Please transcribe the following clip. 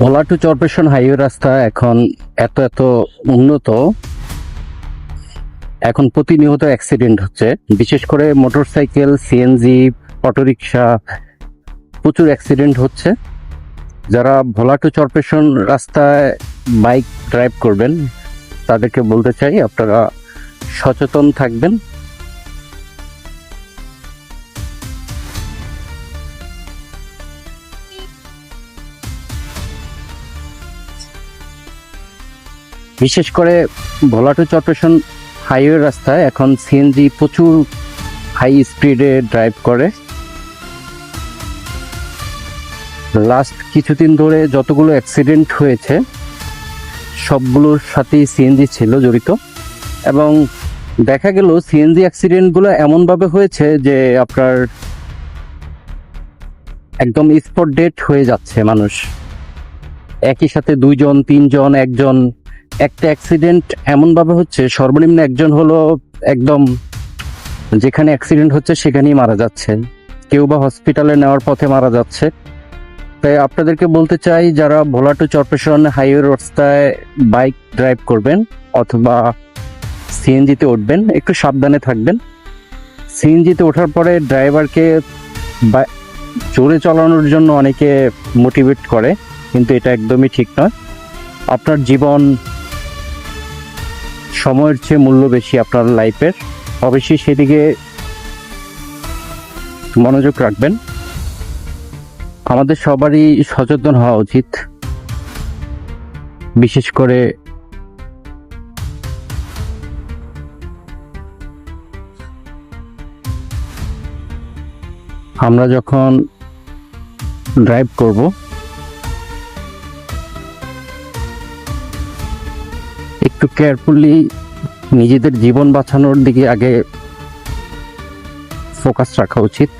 ভোলা two চরপেশন highway রাস্তা এখন এত এত উন্নত। এখন প্রতিনিয়ত অ্যাক্সিডেন্ট হচ্ছে। বিশেষ করে মোটরসাইকেল সিএনজি অটোরিকশা, প্রচুর অ্যাক্সিডেন্ট হচ্ছে। যারা ভোলা টু চরপেশন রাস্তায় বাইক ড্রাইভ করবেন, তাদেরকে বলতে চাই আপনারা সচেতন থাকবেন। বিশেষ করে ভোলা টু চরপেশন হাইওয়ে রাস্তায় এখন সিএনজি প্রচুর হাই স্পিডে ড্রাইভ করে। লাস্ট কিছুদিন ধরে যতগুলো অ্যাক্সিডেন্ট হয়েছে, সবগুলোর সাথেই সিএনজি ছিল জড়িত। এবং দেখা গেল সিএনজি অ্যাক্সিডেন্টগুলো এমনভাবে হয়েছে যে আপনার একদম স্পট ডেট হয়ে যাচ্ছে মানুষ। একই সাথে দুইজন, তিনজন, একজন একটা অ্যাক্সিডেন্ট এমনভাবে হচ্ছে, সর্বনিম্ন একজন হলো একদম যেখানে অ্যাক্সিডেন্ট হচ্ছে সেখানেই মারা যাচ্ছে। কেউ বা হসপিটালে নেওয়ার পথে মারা যাচ্ছে। তাই আপনাদেরকে বলতে চাই, যারা ভোলাটু চরপেশন হাইওয়ে রাস্তায় বাইক ড্রাইভ করবেন অথবা সিএনজিতে উঠবেন, একটু সাবধানে থাকবেন। সিএনজিতে ওঠার পরে ড্রাইভারকে জোরে চালানোর জন্য অনেকে মোটিভেট করে, কিন্তু এটা একদমই ঠিক নয়। আপনার জীবন সময়ের চেয়ে মূল্য বেশি আপনার লাইফের অবশ্যই সেদিকে মনোযোগ রাখবেন। আমাদের সবারই সচেতন হওয়া উচিত। বিশেষ করে আমরা যখন ড্রাইভ করব একটু কেয়ারফুলি নিজেদের জীবন বাঁচানোর দিকে আগে ফোকাস রাখা উচিত।